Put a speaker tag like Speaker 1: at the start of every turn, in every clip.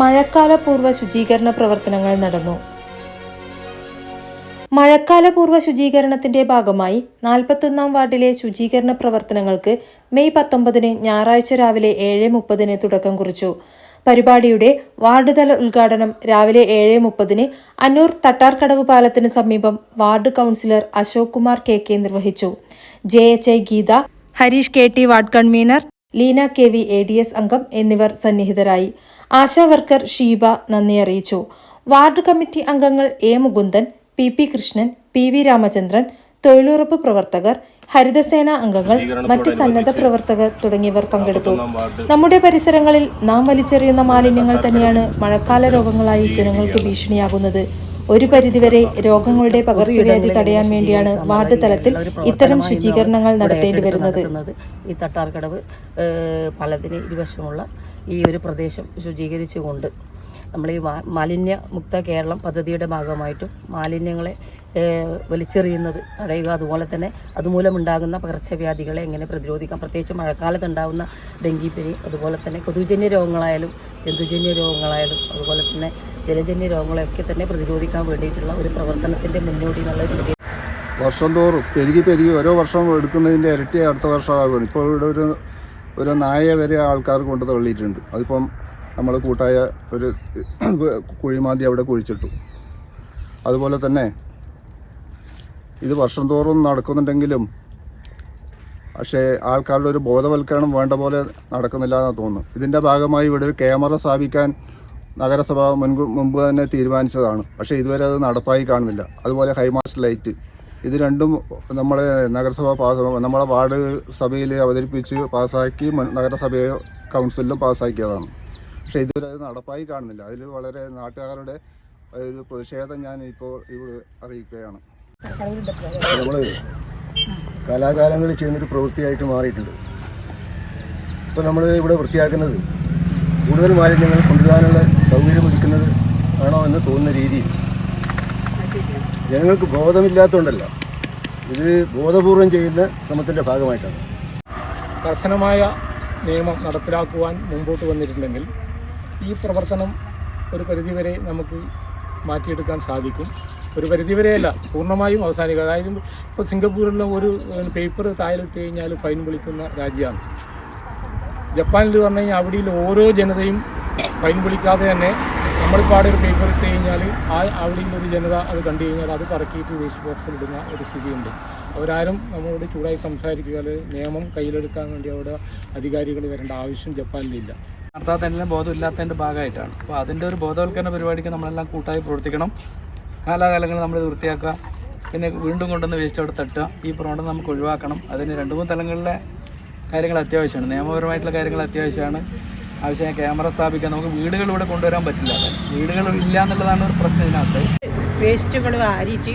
Speaker 1: മഴക്കാലപൂർവ ശുചീകരണ പ്രവർത്തനങ്ങൾ നടന്നു. മഴക്കാലപൂർവ ശുചീകരണത്തിന്റെ ഭാഗമായി നാൽപ്പത്തൊന്നാം വാർഡിലെ ശുചീകരണ പ്രവർത്തനങ്ങൾക്ക് മെയ് പത്തൊമ്പതിന് ഞായറാഴ്ച രാവിലെ ഏഴ് മുപ്പതിന് തുടക്കം കുറിച്ചു. പരിപാടിയുടെ വാർഡ് തല ഉദ്ഘാടനം രാവിലെ ഏഴ് മുപ്പതിന് അന്നൂർ തട്ടാർക്കടവ് പാലത്തിന് സമീപം ward councillor Ashok Kumar K K നിർവഹിച്ചു. J H I Geetha Harish K T ward convener Leena K V A D S അംഗം എന്നിവർ സന്നിഹിതരായി. ആശാവർക്കർ ഷീബ നന്ദി അറിയിച്ചു. വാർഡ് കമ്മിറ്റി അംഗങ്ങൾ A Mukundan P P Krishnan P V Ramachandran തൊഴിലുറപ്പ് പ്രവർത്തകർ ഹരിതസേന അംഗങ്ങൾ മറ്റ് സന്നദ്ധ പ്രവർത്തകർ തുടങ്ങിയവർ പങ്കെടുത്തു. നമ്മുടെ പരിസരങ്ങളിൽ നാം വലിച്ചെറിയുന്ന മാലിന്യങ്ങൾ തന്നെയാണ് മഴക്കാല രോഗങ്ങളായി ജനങ്ങൾക്ക് ഭീഷണിയാകുന്നത്. ഒരു പരിധിവരെ രോഗങ്ങളുടെ പകർച്ചവ്യാധി തടയാൻ വേണ്ടിയാണ് വാർഡ് തലത്തിൽ ഇത്തരം ശുചീകരണങ്ങൾ നടത്തേണ്ടി വരുന്നത്.
Speaker 2: ഈ തട്ടാർക്കടവ് പലതിന് ഇരുവശമുള്ള ഈ ഒരു പ്രദേശം ശുചീകരിച്ചുകൊണ്ട് നമ്മൾ ഈ മാലിന്യ മുക്ത കേരളം പദ്ധതിയുടെ ഭാഗമായിട്ടും മാലിന്യങ്ങളെ വലിച്ചെറിയുന്നത് തടയുക അതുപോലെ തന്നെ അതുമൂലമുണ്ടാകുന്ന പകർച്ചവ്യാധികളെ എങ്ങനെ പ്രതിരോധിക്കാം? പ്രത്യേകിച്ച് മഴക്കാലത്ത് ഉണ്ടാകുന്ന ഡെങ്കിപ്പനി അതുപോലെ തന്നെ കൊതുകുജന്യ രോഗങ്ങളായാലും ജന്തുജന്യ രോഗങ്ങളായാലും അതുപോലെ തന്നെ ജലജന്യ രോഗങ്ങളെയൊക്കെ തന്നെ പ്രതിരോധിക്കാൻ വേണ്ടിയിട്ടുള്ള ഒരു പ്രവർത്തനത്തിന്റെ മുന്നോടി എന്നുള്ള രീതിയിൽ
Speaker 3: വർഷം തോറും പെരുകി പെരുകി ഓരോ വർഷം എടുക്കുന്നതിന്റെ ഇരട്ടി അടുത്ത വർഷമാകും ഇപ്പോൾ ഇവിടെ ഒരു ഒരു നായ വരെ ആൾക്കാർ കൊണ്ട് തള്ളിയിട്ടുണ്ട്. അതിപ്പം നമ്മൾ കൂട്ടായ ഒരു കുഴിമാന്തി അവിടെ കുഴിച്ചിട്ടു. അതുപോലെ തന്നെ ഇത് വർഷം തോറും നടക്കുന്നുണ്ടെങ്കിലും പക്ഷേ ആൾക്കാരുടെ ഒരു ബോധവൽക്കരണം വേണ്ട പോലെ നടക്കുന്നില്ല എന്ന് തോന്നുന്നു. ഇതിന്റെ ഭാഗമായി ഇവിടെ ഒരു ക്യാമറ സ്ഥാപിക്കാൻ നഗരസഭ മുൻപ് മുമ്പ് തന്നെ തീരുമാനിച്ചതാണ്. പക്ഷേ ഇതുവരെ അത് നടപ്പായി കാണുന്നില്ല. അതുപോലെ ഹൈമാസ്റ്റ് ലൈറ്റ് ഇത് രണ്ടും നമ്മളെ നഗരസഭ പാസ് നമ്മളെ വാർഡ് സഭയിൽ അവതരിപ്പിച്ച് പാസ്സാക്കി നഗരസഭയെ നഗരസഭ കൗൺസിലിലും പാസ്സാക്കിയതാണ്. പക്ഷേ ഇതുവരെ അത് നടപ്പായി കാണുന്നില്ല. അതിൽ വളരെ നാട്ടുകാരുടെ ഒരു പ്രതിഷേധം ഞാൻ ഇപ്പോൾ ഇവിടെ അറിയിക്കുകയാണ്. നമ്മൾ കലാകാലങ്ങളിൽ ചെയ്യുന്നൊരു പ്രവൃത്തിയായിട്ട് മാറിയിട്ടുണ്ട്. ഇപ്പോൾ നമ്മൾ ഇവിടെ വൃത്തിയാക്കുന്നത് കൂടുതൽ മാലിന്യങ്ങൾ കൊണ്ടുവരാനുള്ള സൗകര്യം ഒരുക്കുന്നത് ആണോ എന്ന് തോന്നുന്ന രീതിയിൽ ജനങ്ങൾക്ക് ബോധമില്ലാത്തതുകൊണ്ടല്ല ഇത് ബോധപൂർവം ചെയ്യുന്ന ശ്രമത്തിന്റെ ഭാഗമായിട്ടാണ്.
Speaker 4: കർശനമായ നിയമം നടപ്പിലാക്കുവാൻ മുമ്പോട്ട് വന്നിട്ടുണ്ടെങ്കിൽ ഈ പ്രവർത്തനം ഒരു പരിധിവരെ നമുക്ക് മാറ്റിയെടുക്കാൻ സാധിക്കും. ഒരു പരിധിവരെയല്ല പൂർണമായും അവസാനിക്കുക അതായത് ഇപ്പോൾ സിംഗപ്പൂരിലെ ഒരു പേപ്പർ താഴെയിട്ട് കഴിഞ്ഞാൽ ഫൈൻ വിളിക്കുന്ന രാജ്യമാണ്. ജപ്പാനിൽ പറഞ്ഞു കഴിഞ്ഞാൽ അവിടെയുള്ള ഓരോ ജനതയും ഫൈൻ വിളിക്കാതെ തന്നെ നമ്മളിപ്പോൾ അവിടെ ഒരു പേപ്പർ ഇട്ട് കഴിഞ്ഞാൽ ആ അവിടെയുള്ള ഒരു ജനത അത് കണ്ടു കഴിഞ്ഞാൽ അത് പറക്കിയിട്ട് വേസ്റ്റ് ബോക്സിൽ ഇടുന്ന ഒരു സ്ഥിതിയുണ്ട്. അവരാരും നമ്മളോട് ചൂടായി സംസാരിക്കുക നിയമം കയ്യിലെടുക്കാൻ വേണ്ടി അവിടെ അധികാരികൾ വരേണ്ട ആവശ്യം ജപ്പാനിലില്ല
Speaker 5: നടത്താത്തതിന്റെ ബോധമില്ലാത്തതിന്റെ ഭാഗമായിട്ടാണ്. അപ്പോൾ അതിന്റെ ഒരു ബോധവൽക്കരണ പരിപാടിക്ക് നമ്മളെല്ലാം കൂട്ടായി പ്രവർത്തിക്കണം. കാലാകാലങ്ങളിൽ നമ്മൾ വൃത്തിയാക്കുക. പിന്നെ വീണ്ടും കൊണ്ടുവന്ന് വേസ്റ്റ് അവിടെ തട്ടുക. ഈ പ്രവണത നമുക്ക് ഒഴിവാക്കണം. അതിന് രണ്ട് മൂന്ന് തലങ്ങളിലെ കാര്യങ്ങൾ അത്യാവശ്യമാണ്. നിയമപരമായിട്ടുള്ള കാര്യങ്ങൾ അത്യാവശ്യമാണ്. ആവശ്യമായ ക്യാമറ സ്ഥാപിക്കാൻ നമുക്ക് വീടുകൾ ഇവിടെ കൊണ്ടുവരാൻ പറ്റില്ല. വീടുകൾ ഇല്ല എന്നുള്ളതാണ് ഒരു പ്രശ്നം ഇതിനകത്ത്.
Speaker 6: വേസ്റ്റുകൾ വാരിയിട്ട്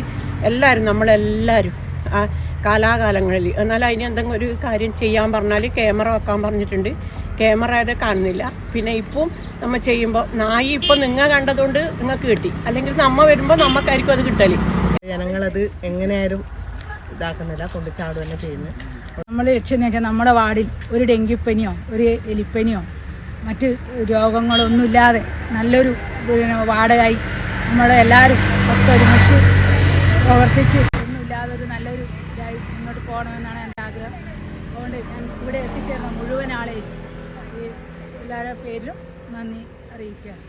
Speaker 6: എല്ലാവരും നമ്മളെല്ലാവരും ആ കാലാകാലങ്ങളിൽ എന്നാൽ അതിന് എന്തെങ്കിലും ഒരു കാര്യം ചെയ്യാൻ പറഞ്ഞാൽ ക്യാമറ വെക്കാൻ പറഞ്ഞിട്ടുണ്ട്. ക്യാമറയുടെ കാണുന്നില്ല. പിന്നെ ഇപ്പം നമ്മൾ ചെയ്യുമ്പോൾ നായി ഇപ്പം നിങ്ങൾ കണ്ടതുകൊണ്ട് നിങ്ങൾക്ക് കിട്ടി. അല്ലെങ്കിൽ നമ്മ വരുമ്പോൾ നമുക്കായിരിക്കും അത് കിട്ടൽ.
Speaker 7: ജനങ്ങളത് എങ്ങനെയായാലും ഇതാക്കുന്നില്ല കൊണ്ട് ചാടുക തന്നെ ചെയ്യുന്നത്.
Speaker 8: നമ്മൾ ലക്ഷ്യം വെച്ചാൽ നമ്മുടെ വാർഡിൽ ഒരു ഡെങ്കിപ്പനിയോ ഒരു എലിപ്പനിയോ മറ്റ് രോഗങ്ങളൊന്നുമില്ലാതെ നല്ലൊരു പിന്നെ വാർഡായി നമ്മുടെ എല്ലാവരും ഒക്കെ ഒരുമിച്ച് പ്രവർത്തിച്ച് ഒന്നുമില്ലാതെ ഒരു നല്ലൊരു ഇതായി മുന്നോട്ട് പോകണമെന്നാണ് എന്റെ ആഗ്രഹം. അതുകൊണ്ട് ഞാൻ ഇവിടെ എത്തിച്ചേർന്ന മുഴുവൻ ആളെയും ഈ എല്ലാവരുടെ പേരിലും നന്ദി അറിയിക്കുകയാണ്.